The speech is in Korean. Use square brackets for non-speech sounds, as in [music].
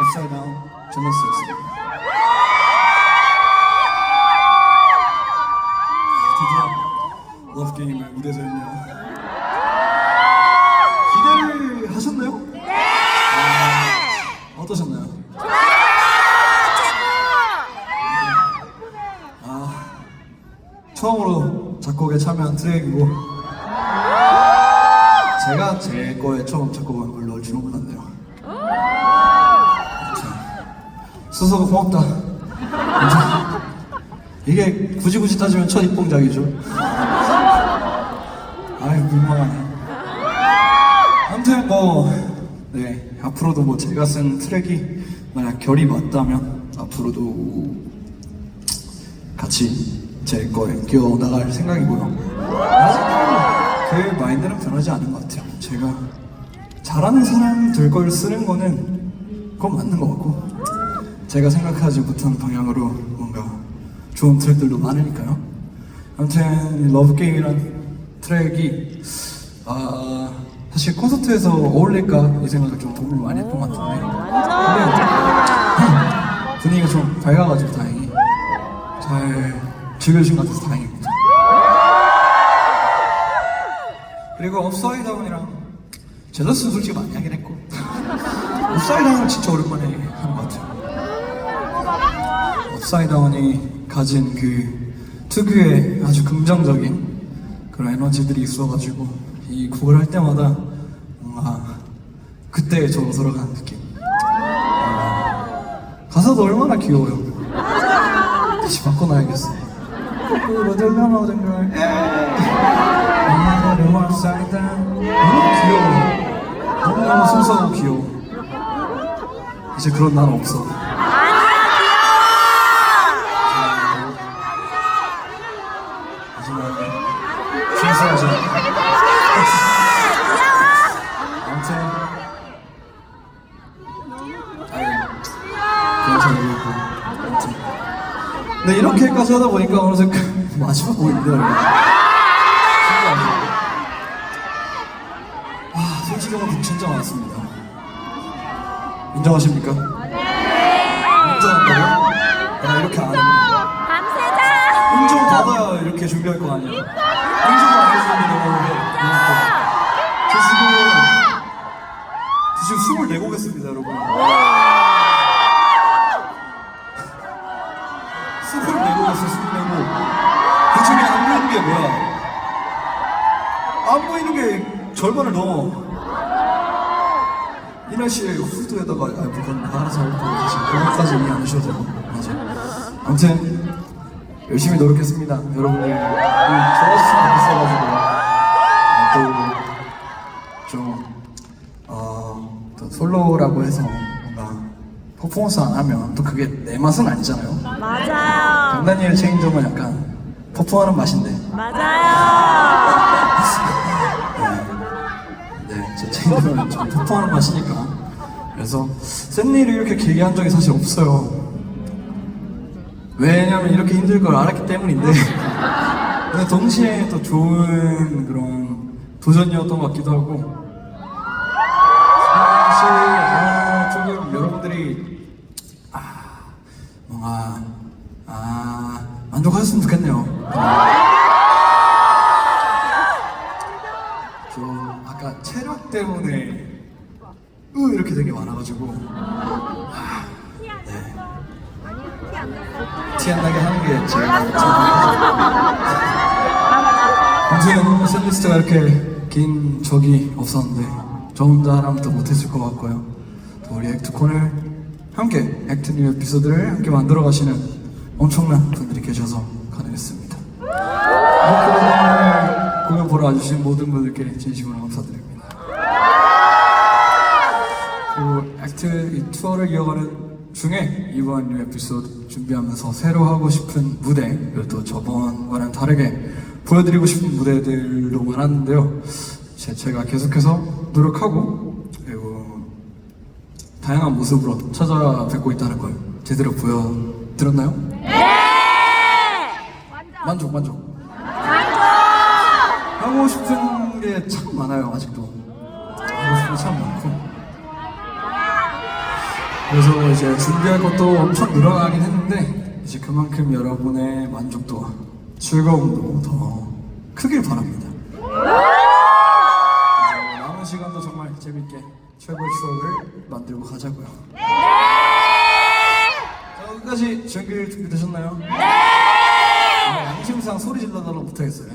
upside down 주문스였습니다. 드디어 러브 게임의 무대에서였네요. 기대를 하셨나요? 어떠셨나요? 처음으로 작곡에 참여한 트랙이고 제가 제 거에 처음 작곡한 걸 넣을 줄은 몰랐네요. 스스로 고맙다. 진짜. 이게 굳이 굳이 따지면 첫 입봉작이죠. 아유 민망하네. 아무튼 뭐 네, 앞으로도 뭐 제가 쓴 트랙이 만약 결이 맞다면 앞으로도 같이 제 거에 끼워 나갈 생각이고요. 그 마인드는 변하지 않은 것 같아요. 제가 잘하는 사람들 걸 쓰는 거는 그건 맞는 것 같고 제가 생각하지 못한 방향으로 뭔가 좋은 트랙들도 많으니까요. 아무튼 러브 게임이란 트랙이 아 사실 콘서트에서 어울릴까 이 생각을 좀 고민을 많이 했던 것 같은데 근데 [laughs] 분위기가 좀 밝아가지고 다행히 잘 즐겨주신 것 같아서 다행입니다. 그리고 업사이드 다운이랑 제너스는 솔직히 많이 하긴 했고 업사이드 다운은 진짜 오랜만에 하는 것 같아요. 업사이드 다운이 가진 그 특유의 아주 긍정적인 그런 에너지들이 있어가지고 이 곡을 할 때마다 뭔가 그때에 저로 돌아가는 느낌. 어, 가사도 얼마나 귀여워요. 다시 바꿔놔야겠어. 들려오던 걸 오늘은 업사이드 다운 너무 귀여워. 너무너무 순수하고 귀여워. 이제 그런 난 없어. 순수하죠. 아무튼 아무튼 네 이렇게까지 하다 보니까 어느새 그 마지막 아 솔직 곡 진짜 많았습니다 인정하십니까? 인정한다고요? 나 이렇게 안 합니다! 인정 받아야 이렇게 준비할 거 아니에요. 인정을 안 너무 저 지금 저 지금 숨을 내고 오겠습니다, 여러분. 숨을 내고 오겠어, 숨 내고. 그 중에 안 보이는 게 뭐야? 안 보이는 게 절반을 넘어. 이 날씨에 후드에다가 아 그건 알아서 할 거예요 사실 그것까지 이해 안 하셔도 되고 맞아. 아무튼 열심히 노력했습니다. 여러분들. 좋았으면 좋겠어가지고. 또좀 어, 또 솔로라고 해서 뭔가 퍼포먼스 안 하면 또 그게 내 맛은 아니잖아요. 맞아요. 강다니엘 체인점은 약간 퍼포하는 맛인데. 맞아요. 제 체인점은 좀 퍼포하는 맛이니까. 그래서 센 일을 이렇게 길게 한 적이 사실 없어요. 왜냐면 이렇게 힘들 걸 알았기 때문인데. 근데 동시에 또 좋은 그런 도전이었던 것 같기도 하고. 사실 아, 조금 여러분들이 아 뭔가 아 만족하셨으면 좋겠네요 때문에 으 이렇게 된 게 많아가지고. 아, 네. 티 안 나게 하는 게 제가 아무튼 셀리스트가 이렇게 긴 적이 없었는데 저 혼자 하라면 더 못했을 것 같고요. 또 우리 액트콘을 함께 액트 뉴 에피소드를 함께 만들어 가시는 엄청난 분들이 계셔서 가능했습니다. 무엇보다 공연 보러 와주신 모든 분들께 진심으로 감사드립니다 그리고 액트 이 투어를 이어가는 중에 이번 뉴 에피소드 준비하면서 새로 하고 싶은 무대 그리고 또 저번과는 다르게 보여드리고 싶은 무대들도 많았는데요 제- 제가 계속해서 노력하고 그리고 다양한 모습으로 찾아뵙고 있다는 걸 제대로 보여드렸나요? 네! 만족 만족 하고 싶은 게 참 많아요 아직도 하고 싶은 게참 많고 그래서 이제 준비할 것도 엄청 늘어나긴 했는데 이제 그만큼 여러분의 만족도와 즐거움도 더 크길 바랍니다. 남은 시간도 정말 재밌게 최고의 추억을 만들고 가자고요. 자, 끝까지 즐길 준비 되셨나요? 네! 양심상 소리 질러달라고 못하겠어요.